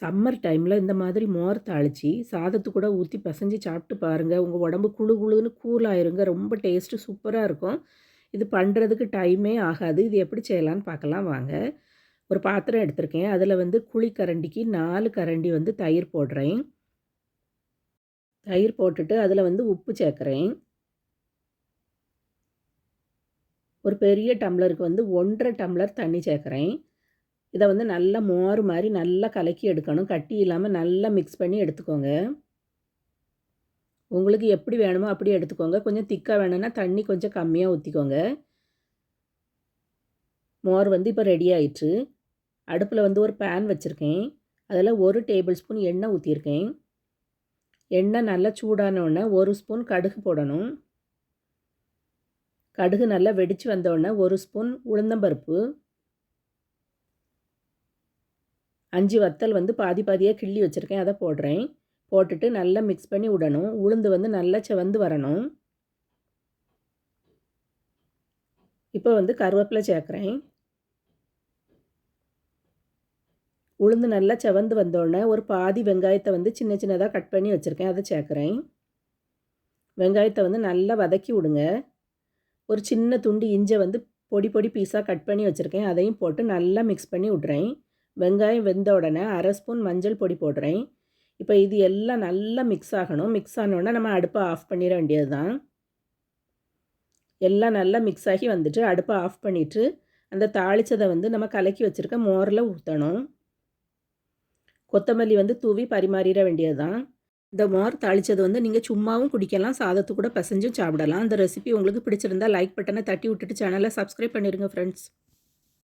Summer டைமில் இந்த மாதிரி மோர் தாளித்து சாதத்து கூட ஊற்றி பிசைஞ்சு சாப்பிட்டு பாருங்கள் உங்கள் உடம்பு குழு குளுன்னு கூல் ஆயிருங்க. ரொம்ப டேஸ்ட்டு சூப்பராக இருக்கும். இது பண்ணுறதுக்கு டைமே ஆகாது. இது எப்படி செய்யலான்னு பார்க்கலாம். வாங்க. ஒரு பாத்திரம் எடுத்திருக்கேன். அதில் வந்து குழிக்கரண்டிக்கு நாலு கரண்டி வந்து தயிர் போடுறேன். தயிர் போட்டுட்டு அதில் வந்து உப்பு சேர்க்குறேன். ஒரு பெரிய டம்ளருக்கு வந்து ஒன்றரை டம்ளர் தண்ணி சேர்க்குறேன். இதை வந்து நல்லா மோர் மாதிரி நல்லா கலக்கி எடுக்கணும். கட்டி இல்லாமல் நல்லா மிக்ஸ் பண்ணி எடுத்துக்கோங்க. உங்களுக்கு எப்படி வேணுமோ அப்படி எடுத்துக்கோங்க. கொஞ்சம் திக்காக வேணும்னா தண்ணி கொஞ்சம் கம்மியாக ஊற்றிக்கோங்க மோர் வந்து இப்போ ரெடி ஆயிடுச்சு அடுப்பில் வந்து ஒரு பேன் வச்சுருக்கேன். அதில் ஒரு டேபிள் ஸ்பூன் எண்ணெய் ஊற்றிருக்கேன் எண்ணெய் நல்லா சூடானோடனே ஒரு ஸ்பூன் கடுகு போடணும். கடுகு நல்லா வெடித்து வந்தோடனே ஒரு ஸ்பூன் உளுந்தம்பருப்பு. அஞ்சு வத்தல் வந்து பாதி பாதியாக கிள்ளி வச்சுருக்கேன். அதை போடுறேன். போட்டுட்டு நல்லா மிக்ஸ் பண்ணி விடணும். உளுந்து வந்து நல்லா செவந்து வரணும். இப்போ வந்து கருவேப்பிலை சேர்க்குறேன். உளுந்து நல்லா செவந்து வந்தோடனே ஒரு பாதி வெங்காயத்தை வந்து சின்ன சின்னதாக கட் பண்ணி வச்சுருக்கேன். அதை சேர்க்குறேன். வெங்காயத்தை வந்து நல்லா வதக்கி விடுங்க. ஒரு சின்ன துண்டு இஞ்சை வந்து பொடி பொடி பீஸாக கட் பண்ணி வச்சுருக்கேன். அதையும் போட்டு நல்லா மிக்ஸ் பண்ணி விட்றேன். வெங்காயம் வெந்த உடனே அரை ஸ்பூன் மஞ்சள் பொடி போடுறேன். இப்போ இது எல்லாம் நல்லா மிக்ஸ் ஆகணும். மிக்ஸ் ஆனோடனே நம்ம அடுப்பை ஆஃப் பண்ணிட வேண்டியது தான் எல்லாம் நல்லா மிக்ஸ் ஆகி வந்துட்டு அடுப்பை ஆஃப் பண்ணிவிட்டு அந்த தாளித்ததை வந்து நம்ம கலக்கி வச்சுருக்க மோரில் ஊற்றணும் கொத்தமல்லி வந்து தூவி பரிமாறிட வேண்டியது தான் இந்த மோர் தாளித்தது வந்து நீங்கள் சும்மாவும் குடிக்கலாம். சாதத்து கூட பசஞ்சும் சாப்பிடலாம். அந்த ரெசிபி உங்களுக்கு பிடிச்சிருந்தா லைக் பட்டனை தட்டி விட்டுட்டு சேனலை சப்ஸ்கிரைப் பண்ணிடுங்க ஃப்ரெண்ட்ஸ்